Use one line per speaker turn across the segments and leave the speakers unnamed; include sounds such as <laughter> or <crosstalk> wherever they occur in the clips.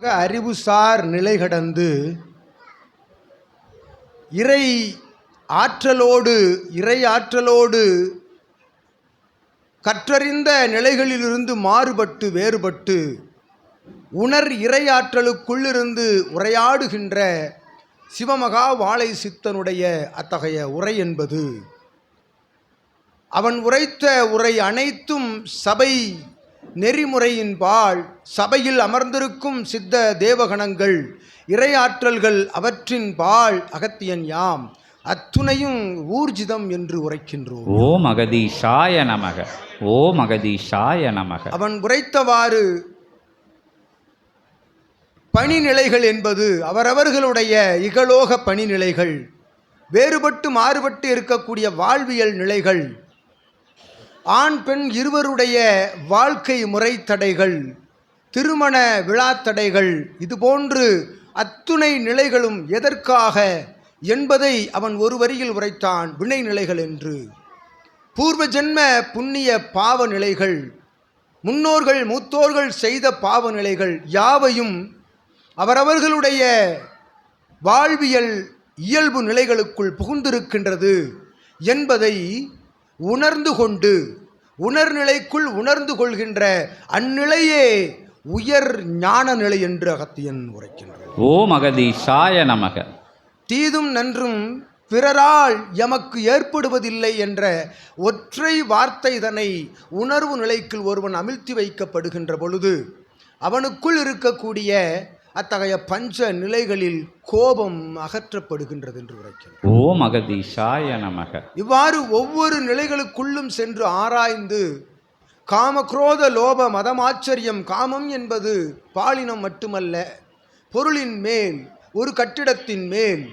அறிவுசார் நிலை கடந்து இறை ஆற்றலோடு இறை ஆற்றலோடு கற்றறிந்த நிலைகளிலிருந்து மாறுபட்டு வேறுபட்டு உணர் இறை ஆற்றலுக்குள்ளிருந்து உரையாடுகின்ற சிவமகா வாழை சித்தனுடைய அத்தகைய உரை என்பது. அவன் உரைத்த உரை அனைத்தும் சபை நெறிமுறையின்பால் சபையில் அமர்ந்திருக்கும் சித்த தேவகணங்கள் இறையாற்றல்கள் அவற்றின் பால் அகத்தியன் யாம். அத்துணையும் ஊர்ஜிதம் என்று உரைக்கின்றோம்.
ஓம் அகதீஷாய நமக ஓம் அகதீஷாய நமக.
அவன் உரைத்தவாறு பணிநிலைகள் என்பது அவரவர்களுடைய இகலோக பணிநிலைகள் வேறுபட்டு மாறுபட்டு இருக்கக்கூடிய வாழ்வியல் நிலைகள். ஆண் பெண் இருவருடைய வாழ்க்கை முறை தடைகள் திருமண விழாத்தடைகள் இதுபோன்று அத்துணை நிலைகளும் எதற்காக என்பதை அவன் ஒரு வரியில் உரைத்தான் வினை நிலைகள் என்று. பூர்வ ஜென்ம புண்ணிய பாவ நிலைகள் முன்னோர்கள் மூத்தோர்கள் செய்த பாவ நிலைகள் யாவையும் அவரவர்களுடைய வாழ்வியல் இயல்பு நிலைகளுக்குள் புகுந்திருக்கின்றது என்பதை உணர்ந்து கொண்டு உணர்நிலைக்குள் உணர்ந்து கொள்கின்ற அந்நிலையே உயர் ஞான நிலை என்று அகத்தியன் உரைக்கின்றார்
ஓம் அகதீஷாய நமக.
தீதும் நன்றும் பிறரால் எமக்கு ஏற்படுவதில்லை என்ற ஒற்றை வார்த்தை தன்னை உணர்வு நிலைக்குள் ஒருவன் அமிழ்த்தி வைக்கப்படுகின்ற பொழுது அவனுக்குள் இருக்கக்கூடிய அத்தகைய பஞ்ச நிலைகளில் கோபம் அகற்றப்படுகின்றது என்று உரைக்கிறார்.
ஓம் அகதீஷாய நமக.
இவ்வாறு ஒவ்வொரு நிலைகளுக்குள்ளும் சென்று ஆராய்ந்து காமக்ரோத லோப மதமாச்சரியம் காமம் என்பது பாலினம் மட்டுமல்ல பொருளின் மேல் ஒரு கட்டிடத்தின் மேல்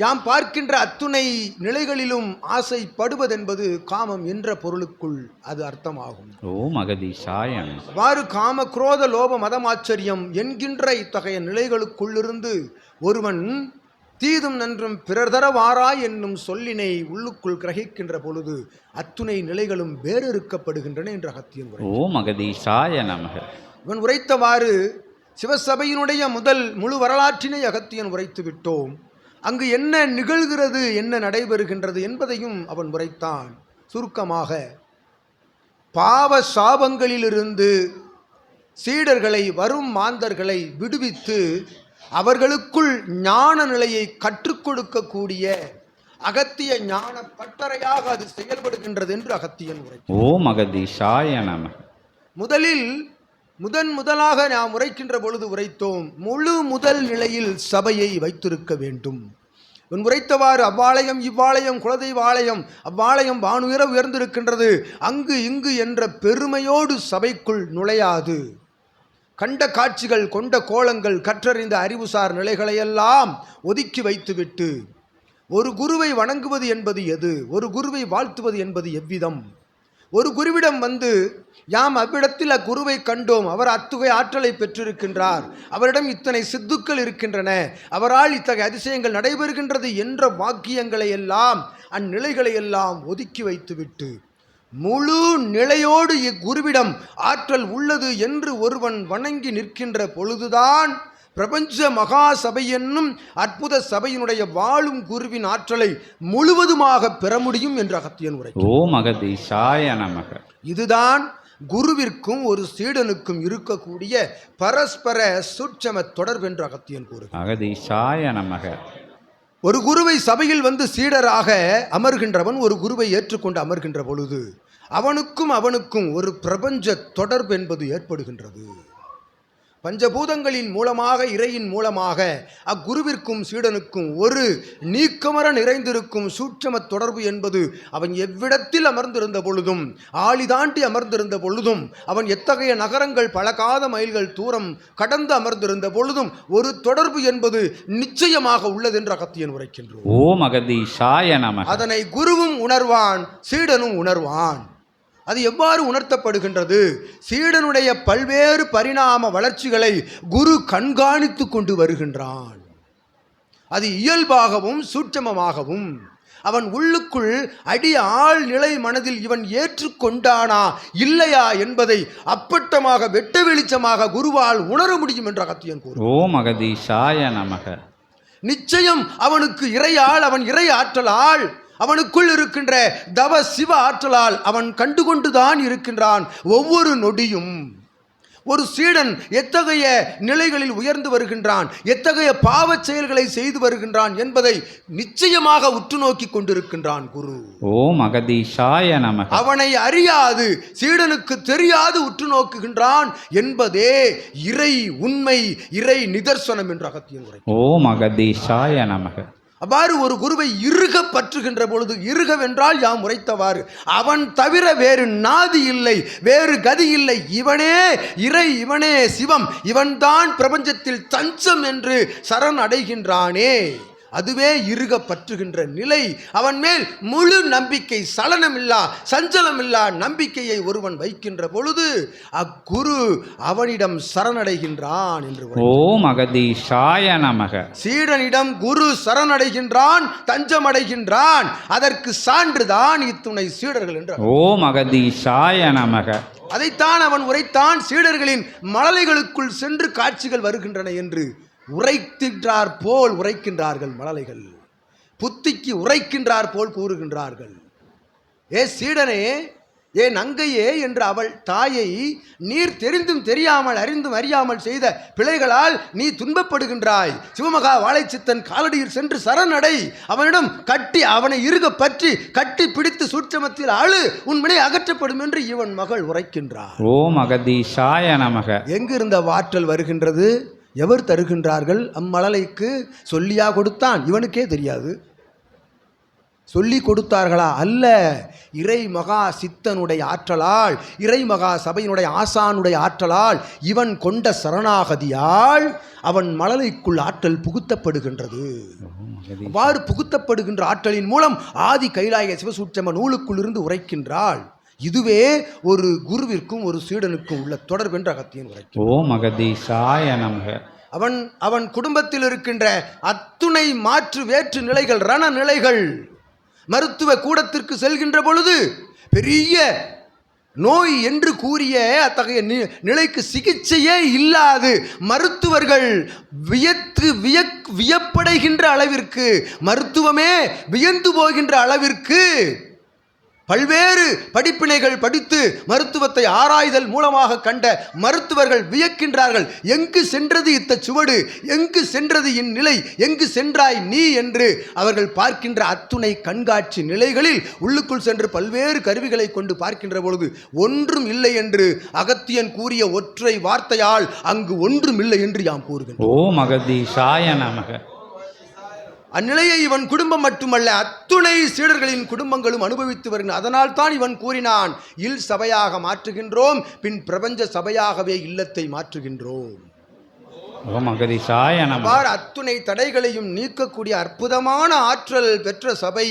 யாம் பார்க்கின்ற அத்துணை நிலைகளிலும் ஆசைப்படுவதென்பது காமம் என்ற பொருளுக்குள் அது அர்த்தமாகும்.
ஓம் அகதீஷாய நமக
அவ்வாறு காம குரோத லோப மதமாச்சரியம் என்கின்ற இத்தகைய நிலைகளுக்குள்ளிருந்து ஒருவன் தீதும் நன்றும் பிறர் தர வாராய் என்னும் சொல்லினை உள்ளுக்குள் கிரகிக்கின்ற பொழுது அத்துணை நிலைகளும் வேறறுக்கப்படுகின்றன என்ற அகத்தியன் உரை
ஓம் அகதீஷாய நமக.
இவன் உரைத்தவாறு சிவசபையினுடைய முதல் முழு வரலாற்றினை அகத்தியன் உரைத்து விட்டோம். அங்கு என்ன நிகழ்கிறது என்ன நடைபெறுகின்றது என்பதையும் அவன் உரைத்தான் சுருக்கமாக பாவ சாபங்களிலிருந்து சீடர்களை வரும் மாந்தர்களை விடுவித்து அவர்களுக்குள் ஞான நிலையை கற்றுக் கொடுக்கக்கூடிய அகத்திய ஞான பட்டறையாக அது செயல்படுகின்றது என்று அகத்தியன் உரை
ஓம் அகதீஷாய நமக
முதலில் முதன் முதலாக நாம் உரைக்கின்ற பொழுது உரைத்தோம் முழு முதல் நிலையில் சபையை வைத்திருக்க வேண்டும். உன் உரைத்தவாறு அவ்வாலயம் இவ்வாலயம் குலதெய்வ ஆலயம் அவ்வாலயம் வானுயர உயர்ந்திருக்கின்றது. அங்கு இங்கு என்ற பெருமையோடு சபைக்குள் நுழையாது. கண்ட காட்சிகள் கொண்ட கோலங்கள் கற்றறிந்த அறிவுசார் நிலைகளையெல்லாம் ஒதுக்கி வைத்துவிட்டு ஒரு குருவை வணங்குவது என்பது எது? ஒரு குருவை வாழ்த்துவது என்பது எவ்விதம்? ஒரு குருவிடம் வந்து யாம் அவ்விடத்தில் அக்குருவை கண்டோம். அவர் அத்துகை ஆற்றலை பெற்றிருக்கின்றார். அவரிடம் இத்தனை சித்துக்கள் இருக்கின்றன. அவரால் இத்தகைய அதிசயங்கள் நடைபெறுகின்றது என்ற வாக்கியங்களை எல்லாம் அந்நிலைகளை எல்லாம் ஒதுக்கி வைத்துவிட்டு முழு நிலையோடு இக்குருவிடம் ஆற்றல் உள்ளது என்று ஒருவன் வணங்கி நிற்கின்ற பொழுதுதான் பிரபஞ்ச மகா சபை என்னும் அற்புத சபையினுடைய வாழும் குருவின் ஆற்றலை முழுவதுமாக பெற முடியும் என்று அகத்தியன் உரை
ஓம் அகதீஷாய நமக.
இதுதான் குருவிற்கும் ஒரு சீடனுக்கும் இருக்கக்கூடிய பரஸ்பர சூட்சம தொடர்பு என்று அகத்தியன் கூறுகிறார்.
அகதீஷாய நமக.
ஒரு குருவை சபையில் வந்து சீடராக அமர்கின்றவன் ஒரு குருவை ஏற்றுக்கொண்டு அமர்கின்ற பொழுது அவனுக்கும் அவனுக்கும் ஒரு பிரபஞ்ச தொடர்பு என்பது ஏற்படுகின்றது. பஞ்சபூதங்களின் மூலமாக இறையின் மூலமாக அக்குருவிற்கும் சீடனுக்கும் ஒரு நீக்கமர நிறைந்திருக்கும் சூட்சம தொடர்பு என்பது அவன் எவ்விடத்தில் அமர்ந்திருந்த பொழுதும் ஆளி தாண்டி அமர்ந்திருந்த பொழுதும் அவன் எத்தகைய நகரங்கள் பல காத மைல்கள் தூரம் கடந்து அமர்ந்திருந்த பொழுதும் ஒரு தொடர்பு என்பது நிச்சயமாக உள்ளதென்று அகத்தியன் உரைக்கின்றோம்
ஓம் அகதீஷாய நமக.
அதனை குருவும் உணர்வான் சீடனும் உணர்வான். அது எவ்வாறு உணர்த்தப்படுகின்றது? சீடனுடைய பல்வேறு பரிணாம வளர்ச்சிகளை குரு கண்காணித்து கொண்டு வருகின்றான். அது இயல்பாகவும் சூட்சமமாகவும் அவன் உள்ளுக்குள் அடி ஆள் நிலை மனதில் இவன் ஏற்றுக்கொண்டானா இல்லையா என்பதை அப்பட்டமாக வெட்ட வெளிச்சமாக குருவால் உணர முடியும் என்ற அகத்தியன் கூறு
ஓம் அகதீஷாய நமக.
நிச்சயம் அவனுக்கு இறையால் அவன் இறை ஆற்றலால் அவனுக்குள் இருக்கின்ற தவ சிவ ஆற்றலால் அவன் கண்டுகொண்டுதான் இருக்கின்றான் ஒவ்வொரு நொடியும். ஒரு சீடன் எத்தகைய நிலைகளில் உயர்ந்து வருகின்றான்? எத்தகைய பாவச் செயல்களை செய்து வருகின்றான் என்பதை நிச்சயமாக உற்று நோக்கி கொண்டிருக்கின்றான் குரு.
ஓம் அகதீஷாய நமக.
அவனை அறியாது சீடனுக்கு தெரியாது உற்று நோக்குகின்றான் என்பதே இறை உண்மை இறை நிதர்சனம் என்று அகத்தியம்
ஓம் அகதீஷாய நமக.
அவ்வாறு ஒரு குருவை இறுக பற்றுகின்ற பொழுது இருகவென்றால் யாம் உரைத்தவாறு. அவன் தவிர வேறு நாதி இல்லை வேறு கதி இல்லை. இவனே இறை இவனே சிவம். இவன்தான் பிரபஞ்சத்தில் தஞ்சம் என்று சரண் அடைகின்றானே அதுவே இறுக பற்றுகின்ற நிலை. அவன் மேல் முழு நம்பிக்கை சலனமில்லா சஞ்சலமில்லா நம்பிக்கையை ஒருவன் வைக்கின்ற பொழுது அக்குரு அவனிடம் சரணடைகின்றான் என்று.
ஓம் அகதீஷாய நமக.
சீடனிடம் குரு சரணடைகின்றான் தஞ்சமடைகின்றான். அதற்கு சான்றுதான் இத்துணை சீடர்கள் என்று
ஓம் அகதீஷாய நமக.
அதைத்தான் அவன் உரைத்தான் சீடர்களின் மழலைகளுக்குள் சென்று காட்சிகள் வருகின்றன என்று. உரைக்கின்றார் போல் உரைக்கின்றார்கள் மழலைகள். புத்திக்கு உரைக்கின்றார் போல் கூறுகின்றார்கள். ஏ சீடனே ஏ நங்கையே என்று அவள் தாயை நீர் தெரிந்தும் தெரியாமல் அறிந்தும் அறியாமல் செய்த பிழைகளால் நீ துன்பப்படுகின்றாய். சிவமகா வாழைச்சித்தன் காலடியில் சென்று சரணடை. அவனிடம் கட்டி அவனை இறுக பற்றி கட்டி பிடித்து சூட்சமத்தில் அழு. உன் வினை அகற்றப்படும் என்று இவன் மகள் உரைக்கின்றார்
ஓம் அகதீஷாய நமக.
எங்கிருந்த வாற்றல் வருகின்றது? எவர் தருகின்றார்கள் அம்மழலைக்கு சொல்லியா கொடுத்தான்? இவனுக்கே தெரியாது. சொல்லி கொடுத்தார்களா? அல்ல. இறை மகா சித்தனுடைய ஆற்றலால் இறை மகா சபையினுடைய ஆசானுடைய ஆற்றலால் இவன் கொண்ட சரணாகதியால் அவன் மழலைக்குள் ஆற்றல் புகுத்தப்படுகின்றது. அவ்வாறு புகுத்தப்படுகின்ற ஆற்றலின் மூலம் ஆதி கைலாய சிவசூட்சம நூலுக்குள் இருந்து உரைக்கின்றாள். இதுவே ஒரு குருவிற்கும் ஒரு சீடனுக்கும் உள்ள தொடர்பென்ற அகத்தியன் உரைக்கும்
அகதீஷாய நமக.
அவன் அவன் குடும்பத்தில் இருக்கின்ற அத்துணை மாற்று வேற்று நிலைகள் ரண நிலைகள் மருத்துவ கூடத்திற்கு செல்கின்ற பொழுது பெரிய நோய் என்று கூறிய அத்தகைய நிலைக்கு சிகிச்சையே இல்லாது மருத்துவர்கள் வியத்து வியக் வியப்படைகின்ற அளவிற்கு மருத்துவமே வியந்து போகின்ற அளவிற்கு பல்வேறு படிப்பினைகள் படித்து மருத்துவத்தை ஆராய்தல் மூலமாக கண்ட மருத்துவர்கள் வியக்கின்றார்கள். எங்கு சென்றது இத்த சுவடு? எங்கு சென்றது இந்நிலை எங்கு சென்றாய் நீ? என்று அவர்கள் பார்க்கின்ற அத்துணை கண்காட்சி நிலைகளில் உள்ளுக்குள் சென்று பல்வேறு கருவிகளை கொண்டு பார்க்கின்ற பொழுது ஒன்றும் இல்லை என்று அகத்தியன் கூறிய ஒற்றை வார்த்தையால் அங்கு ஒன்றும் இல்லை என்று யாம் கூறுகிறோம்
ஓ மகதி அகதீஷாய நமக.
அந்நிலையை இவன் குடும்பம் மட்டுமல்ல அத்துணை சீடர்களின் குடும்பங்களும் அனுபவித்து வருகின்றன. அதனால் தான் இவன் கூறினான் இல் சபையாக மாற்றுகின்றோம் பின் பிரபஞ்ச சபையாகவே இல்லத்தை மாற்றுகின்றோம். அத்துணை தடைகளையும் நீக்கக்கூடிய அற்புதமான ஆற்றல் பெற்ற சபை.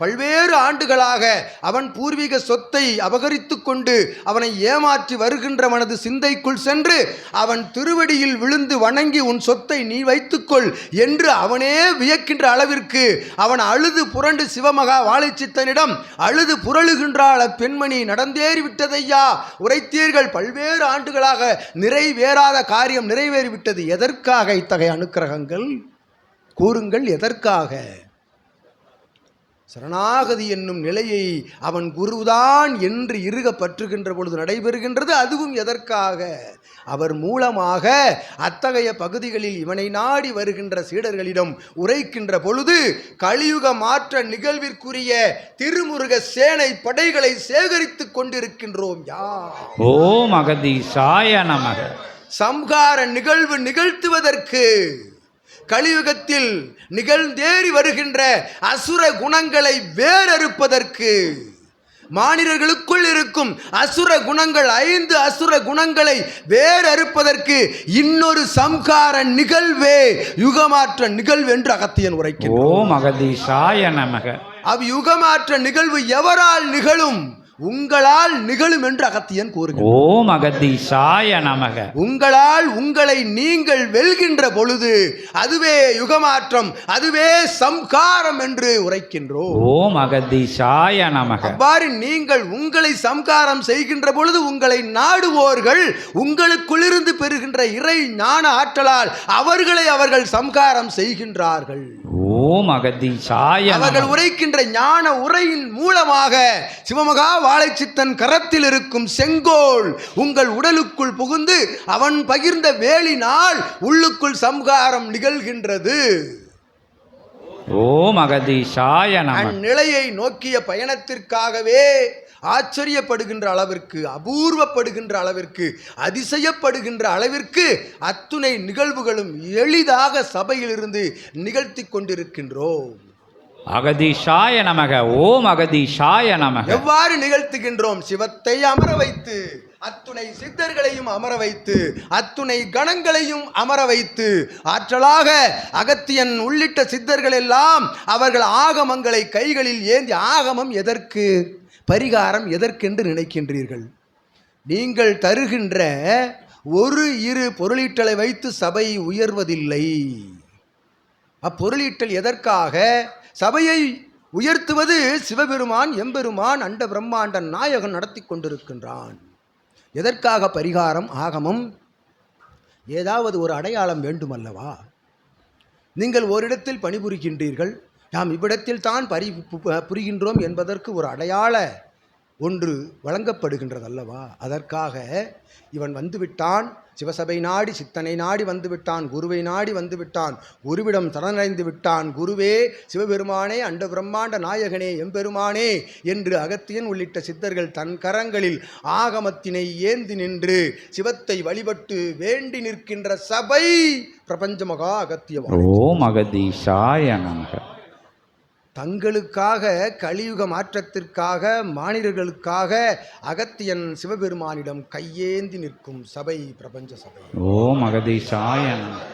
பல்வேறு ஆண்டுகளாக அவன் பூர்வீக சொத்தை அபகரித்து கொண்டு அவனை ஏமாற்றி வருகின்றவனது சிந்தைக்குள் சென்று அவன் திருவடியில் விழுந்து வணங்கி உன் சொத்தை நீ வைத்துக்கொள் என்று அவனே வியக்கின்ற அளவிற்கு அவன் அழுது புரண்டு சிவமகா வாழைச்சித்தனிடம் அழுது புரளுகின்றாள் அப்பெண்மணி நடந்தேறி விட்டதையா உரைத்தீர்கள். பல்வேறு ஆண்டுகளாக நிறைவேறாத காரியம் நிறைவேறிவிட்டது. எதற்காக இத்தகைய அனுக்கிரகங்கள்? கூறுங்கள் எதற்காக? சரணாகதி என்னும் நிலையை அவன் குருதான் என்று இறுக பற்றுகின்ற பொழுது நடைபெறுகின்றது. அதுவும் எதற்காக? அவர் மூலமாக அத்தகைய பகுதிகளில் இவனை நாடி வருகின்ற சீடர்களிடம் உரைக்கின்ற பொழுது கலியுக மாற்ற நிகழ்விற்குரிய திருமுருக சேனை படைகளை சேகரித்துக் கொண்டிருக்கின்றோம். யா
ஓம் அகதீஷாய நமக.
சம்ஹார நிகழ்வு நிகழ்த்துவதற்கு கலியுகத்தில் நிகழ்ந்தேறி வருகின்ற அசுர குணங்களை வேறறுப்பதற்கு மானிடர்களுக்குள் இருக்கும் அசுர குணங்கள் ஐந்து அசுர குணங்களை வேறறுப்பதற்கு இன்னொரு சம்ஹார நிகழ்வே யுகமாற்ற நிகழ்வு என்று அகத்தியன் உரைக்கிறார்
ஓம் அகதீஷாய நமக.
அவ் யுகமாற்ற நிகழ்வு எவரால் நிகழும்? உங்களால் நிகழும் என்று அகத்தியன் கூறுகிறார்
ஓம் அகதீஷாய நமக.
உங்களால் உங்களை நீங்கள் வெல்கின்ற பொழுது அதுவே யுகமாற்றம் அதுவே சம்காரம் என்று உரைக்கின்றோம்.
ஓம் அகதீஷாய நமக.
அவ்வாறு நீங்கள் உங்களை சம்காரம் செய்கின்ற பொழுது உங்களை நாடுவோர்கள் உங்களுக்குள்ளிருந்து பெறுகின்ற இறை ஞான ஆற்றலால் அவர்களை அவர்கள் சம்காரம் செய்கின்றார்கள்.
ஓம் அகதீஷாய
அவர்கள் உரைக்கின்ற ஞான உரையின் மூலமாக சிவமகா வாழைச்சித்தன் கரத்தில் இருக்கும் செங்கோல் உங்கள் உடலுக்குள் புகுந்து அவன் பகிர்ந்த வேலினால் உள்ளுக்குள் சம்காரம் நிகழ்கின்றது.
ஓம் அகதீஷாய
அந்நிலையை நோக்கிய பயணத்திற்காகவே ஆச்சரியப்படுகின்ற அளவிற்கு அபூர்வப்படுகின்ற அளவிற்கு அதிசயப்படுகின்ற அளவிற்கு அத்துணை நிகழ்வுகளும் எளிதாக சபையிலிருந்து நிகழ்த்தி கொண்டிருக்கின்றோம்.
அகதீஷாய நமக ஓம் அகதீஷாய நமக.
எவ்வாறு நிகழ்த்துகின்றோம்? சிவத்தை அமர வைத்து. அத்துணை சித்தர்களையும் அமர வைத்து அத்துணை கணங்களையும் அமர வைத்து ஆற்றலாக அகத்தியன் உள்ளிட்ட சித்தர்கள் எல்லாம் அவர்கள் ஆகமங்களை கைகளில் ஏந்தி ஆகமம் எதற்கு? பரிகாரம் எதற்கென்று நினைக்கின்றீர்கள்? நீங்கள் தருகின்ற ஒரு இரு பொருளீட்டலை வைத்து சபை உயர்வதில்லை. அப்பொருளீட்டல் எதற்காக? சபையை உயர்த்துவது சிவபெருமான் எம்பெருமான் அண்ட பிரம்மாண்ட நாயகன் நடத்தி கொண்டிருக்கின்றான். எதற்காக பரிகாரம் ஆகமம்? ஏதாவது ஒரு அடையாளம் வேண்டுமல்லவா? நீங்கள் ஓரிடத்தில் பணிபுரிகின்றீர்கள். நாம் இவ்விடத்தில் தான் பரி பு- புரிகின்றோம் என்பதற்கு ஒரு அடையாள ஒன்று வழங்கப்படுகின்றதல்லவா? அதற்காக இவன் வந்துவிட்டான். சிவசபை நாடி சித்தனை நாடி வந்துவிட்டான் குருவை நாடி வந்துவிட்டான் குருவிடம் சரணடைந்து விட்டான் குருவே சிவபெருமானே அண்ட பிரம்மாண்ட நாயகனே எம்பெருமானே என்று அகத்தியன் உள்ளிட்ட சித்தர்கள் தன் கரங்களில் ஆகமத்தினை ஏந்தி நின்று சிவத்தை வழிபட்டு வேண்டி நிற்கின்ற சபை பிரபஞ்சமகா அகத்தியவான்
ஓம் அகதீஷாய நமக.
தங்களுக்காக கலியுக மாற்றத்திற்காக மானிடர்களுக்காக அகத்தியன் சிவபெருமானிடம் கையேந்தி நிற்கும் சபை பிரபஞ்ச சபை.
ஓம் அகதீஷாய நமக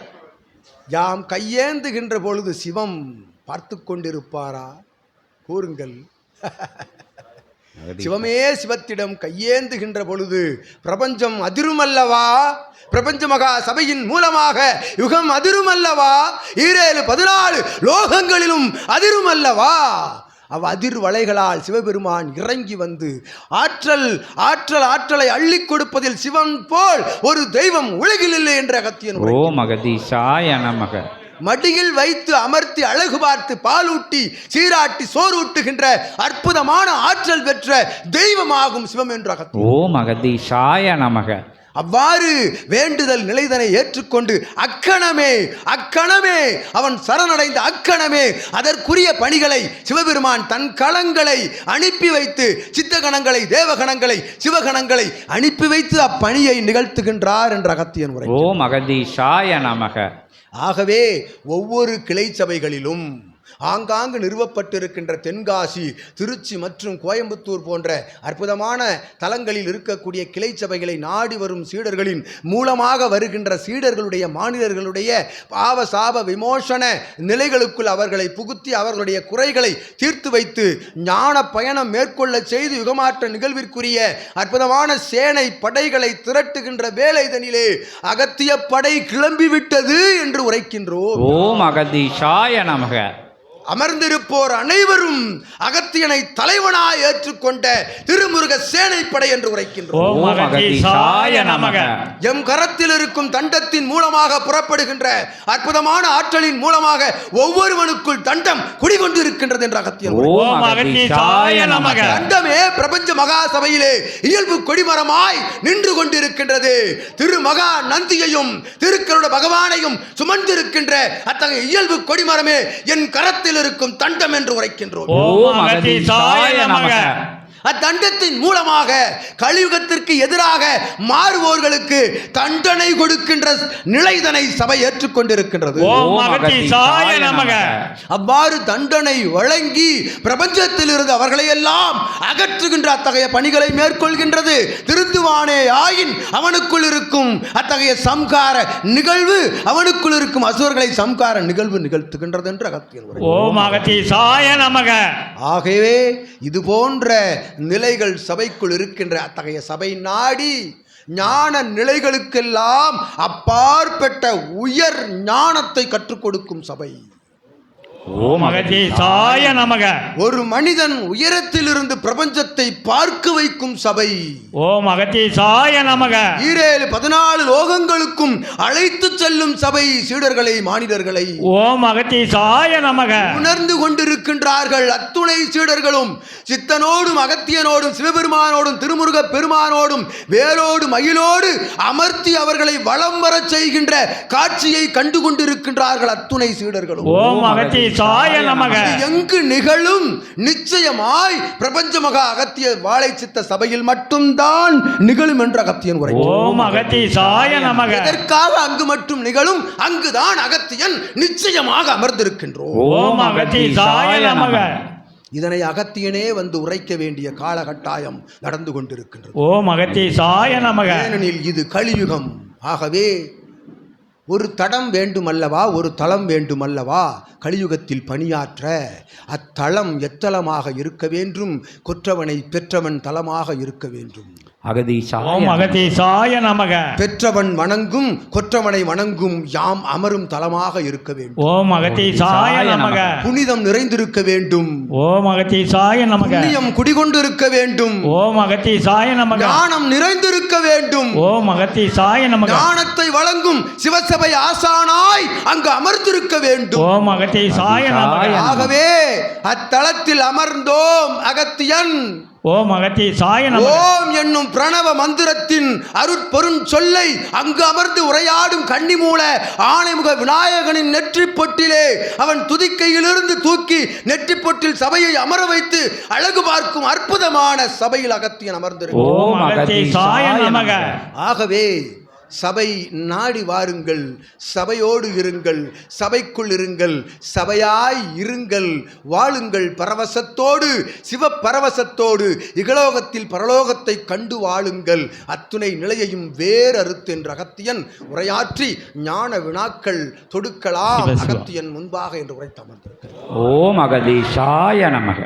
யாம் கையேந்துகின்ற பொழுது சிவம் பார்த்து கொண்டிருப்பாரா? கூறுங்கள். <laughs> சிவமே சிவத்திடம் கையேந்துகின்ற பொழுது பிரபஞ்சம் அதிருமல்லவா? பிரபஞ்ச மகா சபையின் மூலமாக யுகம் அதிருமல்லவா? ஈரேழு பதினாலு லோகங்களிலும் அதிருமல்லவா? அவ் அதிர் வலைகளால் சிவபெருமான் இறங்கி வந்து ஆற்றல் ஆற்றல் ஆற்றலை அள்ளிக் கொடுப்பதில் சிவன் போல் ஒரு தெய்வம் உலகில் இல்லை என்ற அகத்தியன் உரை.
ஓம் அகதீஷாய நமக.
மடியில் வைத்து அமர்த்தி அழகு பார்த்து பாலூட்டி சீராட்டி சோறூட்டுகின்ற அற்புதமான ஆற்றல் பெற்ற தெய்வமாகும் சிவம் என்ற
ஓம் அகதீஷாய நமக.
அவ்வாறு வேண்டுதல் நிலைதனை ஏற்றுக்கொண்டு அக்கணமே அக்கணமே அவன் சரணடைந்த அக்கணமே அதற்குரிய பணிகளை சிவபெருமான் தன் களங்களை அனுப்பி வைத்து சித்தகணங்களை தேவகணங்களை சிவகணங்களை அனுப்பி வைத்து அப்பணியை நிகழ்த்துகின்றார் என்ற அகத்தியன் உரை
ஓம் அகதீஷாய நமக.
ஆகவே ஒவ்வொரு கிளை சபைகளிலும் ஆங்காங்கு நிறுவப்பட்டிருக்கின்ற தென்காசி திருச்சி மற்றும் கோயம்புத்தூர் போன்ற அற்புதமான தலங்களில் இருக்கக்கூடிய கிளை சபைகளை நாடி வரும் சீடர்களின் மூலமாக வருகின்ற சீடர்களுடைய மாநிலர்களுடைய பாவ சாப விமோசன நிலைகளுக்குள் அவர்களை புகுத்தி அவர்களுடைய குறைகளை தீர்த்து வைத்து ஞான பயணம் மேற்கொள்ள செய்து யுகமாற்ற நிகழ்விற்குரிய அற்புதமான சேனை படைகளை திரட்டுகின்ற வேலைதனிலே அகத்திய படை கிளம்பிவிட்டது என்று உரைக்கின்றோம்.
ஓம் அகதீஷாய நமக.
அமர்ந்திருப்போர் அனைவரும் அகத்தியனை தலைவனாய் ஏற்றுக்கொண்ட திருமுருக சேனைப்படை என்று உரைக்கின்றோம். எம் கரத்தில் இருக்கும் தண்டத்தின் மூலமாக புறப்படுகின்ற அற்புதமான ஆற்றலின் மூலமாக ஒவ்வொருவனுக்குள் தண்டம் குடிகொண்டிருக்கின்றது என்ற அகத்தியன் தண்டமே பிரபஞ்ச மகா சபையிலே இயல்பு கொடிமரமாய் நின்று கொண்டிருக்கின்றது. திரு மகா நந்தியையும் திருக்கருட பகவானையும் சுமந்திருக்கின்ற அத்தகைய இயல்பு கொடிமரமே என் கரத்தில் இருக்கும் தண்டம் என்று உரைக்கின்றோம். அத்தண்டத்தின் மூலமாக கலியுகத்திற்கு எதிராக மாறுவோர்களுக்கு தண்டனை கொடுக்கின்ற நிலைதனை சபை ஏற்றுக்கொண்டிருக்கின்றது.
ஓம் அகதீசாய நமக.
அவ்வாறு தண்டனை வழங்கி பிரபஞ்சத்தில் இருந்து அவர்களை எல்லாம் அகற்றுகின்ற அத்தகைய பணிகளை மேற்கொள்கின்றது. திருந்துவானே ஆயின் அவனுக்குள் இருக்கும் அத்தகைய சம்கார நிகழ்வு அவனுக்குள் இருக்கும் அசுரர்களை சம்கார நிகழ்வு நிகழ்த்துகின்றது என்று அகத்தியன்.
ஓம் அகதீசாய நமக.
ஆகவே இது போன்ற நிலைகள் சபைக்குள் இருக்கின்ற அத்தகைய சபை நாடி ஞான நிலைகளுக்கெல்லாம் அப்பாற்பட்ட உயர் ஞானத்தை கற்றுக் கொடுக்கும் சபை.
ஓம்
மகதீசாய நமக.
ஒரு மனிதன் உயரத்திலிருந்து பிரபஞ்சத்தை பார்க்க வைக்கும் சபை.
ஓம் மகதீசாய நமக.
ஈரேழு பதினாலு லோகங்களுக்கும் அழைத்து செல்லும் சபை சீடர்களை மானிடர்களை.
ஓம் மகதீசாய நமக.
உணர்ந்து கொண்டிருக்கின்றார்கள் அத்துணை சீடர்களும் சித்தனோடும் அகத்தியனோடும் சிவபெருமானோடும் திருமுருக பெருமானோடும் வேரோடு மயிலோடு அமர்த்தி அவர்களை வலம் வரச் செய்கின்ற காட்சியை கண்டு கொண்டிருக்கின்றார்கள் அத்துணை சீடர்களும்.
ஓம் மகதீசாய நமக.
எங்கு நிகழும்? நிச்சயமாய் பிரபஞ்ச மகா அகத்திய வாழை சித்த சபையில் மட்டும்தான் நிகழும் என்று அகத்தியன் உரை
ஓம் மகதீசாய நமக.
எதற்காக அங்கு மட்டும் நிகழும்? அங்குதான் அகத்தியன் நிச்சயமாக அமர்ந்திருக்கின்றோம்.
ஓம் மகதீசாய நமக.
இதனை அகத்தியனே வந்து உரைக்க வேண்டிய காலகட்டாயம் நடந்து கொண்டிருக்கின்றது.
ஓம் மகதீசாய நமக.
ஏனெனில் இது கலியுகம். ஆகவே ஒரு தடம் வேண்டுமல்லவா ஒரு தளம் வேண்டுமல்லவா? கலியுகத்தில் பணியாற்ற அத்தளம் எத்தளமாக இருக்க வேண்டும்? கொற்றவனை பெற்றவன் தளமாக இருக்க வேண்டும்.
அகதீஷாய
ஓம் மகதீசாய நமக.
பெற்றவன் வணங்கும் கொற்றவனை வணங்கும் யாம் அமரும் தலமாக இருக்க வேண்டும்.
ஓம் மகதீசாய நமக.
புனிதம் நிறைந்திருக்க வேண்டும்.
ஓம் மகதீசாய நமக.
புண்ணியம் குடிகொண்டிருக்க வேண்டும்.
ஓம் மகதீசாய நமக.
ஞானம் நிறைந்திருக்க வேண்டும்.
ஓம் மகதீசாய நமக.
ஞானத்தை வழங்கும் சிவசபை ஆசானாய் அங்கு அமர்ந்திருக்க வேண்டும்.
ஓம் மகதீசாய நமக.
ஆகவே அத்தலத்தில் அமர்ந்தோம் அகத்தியன்.
ஓம் மகதீசாய நமக.
ஓம் என்னும் பிரணவ மந்திரத்தின் அருட்பெருஞ் சொல்லை அங்கு அமர்ந்து உரையாடும் கன்னிமூல ஆணைமுக விநாயகனின் நெற்றிப் பொட்டிலே அவன் துதிக்கையிலிருந்து தூக்கி நெற்றிப் பொட்டில் சபையை அமர வைத்து அழகு பார்க்கும் அற்புதமான சபையில் அகத்தியன் அமர்ந்திருக்கிறான்.
ஓம் மகதீசாய நமக.
ஆகவே சபை நாடி வாருங்கள் சபையோடு இருங்கள் சபைக்குள் இருங்கள் சபையாய் இருங்கள் வாழுங்கள் பரவசத்தோடு சிவ பரவசத்தோடு இகலோகத்தில் பரலோகத்தை கண்டு வாழுங்கள். அத்துணை நிலையையும் வேறறுத்து என்ற அகத்தியன் உரையாற்றி ஞான வினாக்கள் தொடுக்கலாம். அகத்தியன் முன்பாக என்று உரைத்து அமர்ந்திருக்கிறார்
ஓம் அகதீஷாய நமக.